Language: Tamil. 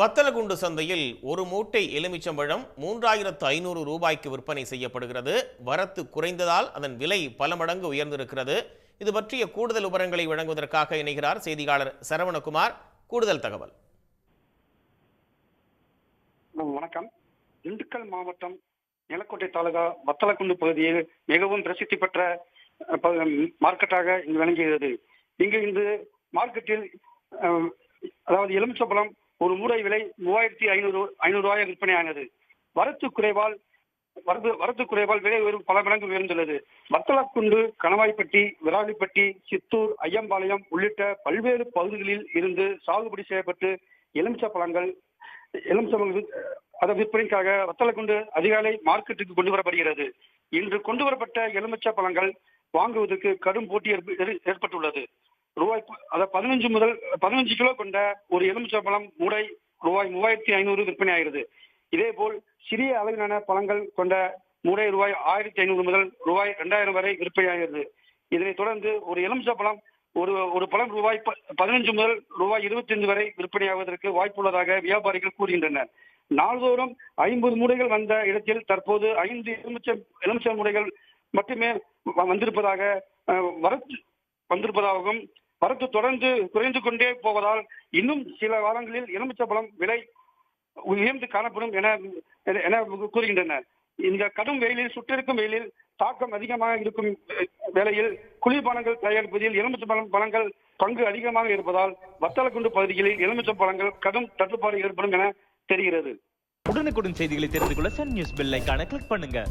வத்தலகுண்டு சந்தையில் ஒரு மூட்டை எலுமிச்சம்பழம் மூன்றாயிரத்து ஐநூறு ரூபாய்க்கு விற்பனை செய்யப்படுகிறது. வரத்து குறைந்ததால் அதன் விலை பல மடங்கு உயர்ந்திருக்கிறது. இது பற்றிய கூடுதல் விவரங்களை வழங்குவதற்காக இணைகிறார் செய்தியாளர் சரவணகுமார். கூடுதல் தகவல். வணக்கம். திண்டுக்கல் மாவட்டம் நிலக்கோட்டை தாலுகா வத்தலக்குண்டு பகுதியில் மிகவும் பிரசித்தி பெற்ற மார்க்கெட்டாக இங்கு விளங்குகிறது. இங்கு இந்த மார்க்கெட்டில் அதாவது எலுமிச்சம்பழம் ஒரு மூடை விலை மூவாயிரத்தி ஐநூறு ஐநூறு ரூபாய் விற்பனையானது. வரத்து குறைவால் வரது வரத்து குறைவால் விலை உயர்வு பல மடங்கு உயர்ந்துள்ளது. வத்தலக்குண்டு கணவாய்ப்பட்டி விராலிப்பட்டி சித்தூர் ஐயம்பாளையம் உள்ளிட்ட பல்வேறு பகுதிகளில் இருந்து சாகுபடி செய்யப்பட்டு எலுமிச்சை பழங்கள் எலுமிச்ச அதை விற்பனைக்காக வத்தலக்குண்டு அதிகாலை மார்க்கெட்டுக்கு கொண்டு வரப்படுகிறது. இன்று கொண்டு வரப்பட்ட எலுமிச்ச பழங்கள் வாங்குவதற்கு கடும் போட்டி ஏற்பட்டுள்ளது. அதாவது பதினஞ்சு முதல் பதினஞ்சு கிலோ கொண்ட ஒரு எலுமிச்சை பழம் மூடை ரூபாய் மூவாயிரத்தி ஐநூறு விற்பனை ஆகிறது. இதேபோல் சிறிய அளவிலான பழங்கள் கொண்ட மூடை ரூபாய் ஆயிரத்தி ஐநூறு முதல் ரூபாய் ரெண்டாயிரம் வரை விற்பனையாகிறது இதனைத் தொடர்ந்து ஒரு எலுமிச்சை பழம் ஒரு ஒரு பழம் ரூபாய் பதினஞ்சு முதல் ரூபாய் இருபத்தைந்து வரை விற்பனையாவதற்கு வாய்ப்புள்ளதாக வியாபாரிகள் கூறுகின்றனர். நாள்தோறும் ஐம்பது மூடைகள் வந்த இடத்தில் தற்போது ஐந்து எலுமிச்சை எலுமிச்சை மூடைகள் மட்டுமே வந்திருப்பதாக வர வந்திருப்பதாகவும் வரத்து தொடர்ந்து குறைந்து கொண்டே போவதால் இன்னும் சில வாரங்களில் எலுமிச்சை பழம் விலை உயர்ந்து காணப்படும் என என- கூறுகின்றனர். இந்த கடும் வெயிலில் சுற்றிருக்கும் வெயிலில் தாக்கம் அதிகமாக இருக்கும் வேளையில் குளிர்பானங்கள் தயாரிப்பதில் எலுமிச்சை பழம் பழங்கள் பங்கு அதிகமாக இருப்பதால் வத்தலக்குண்டு பகுதிகளில் எலுமிச்சை பழங்கள் கடும் தட்டுப்பாடு ஏற்படும் என தெரிகிறது. உடனுக்குடன் செய்திகளை தெரிந்து கொள்ள சன் நியூஸ் பெல் ஐக்கான கிளிக் பண்ணுங்க.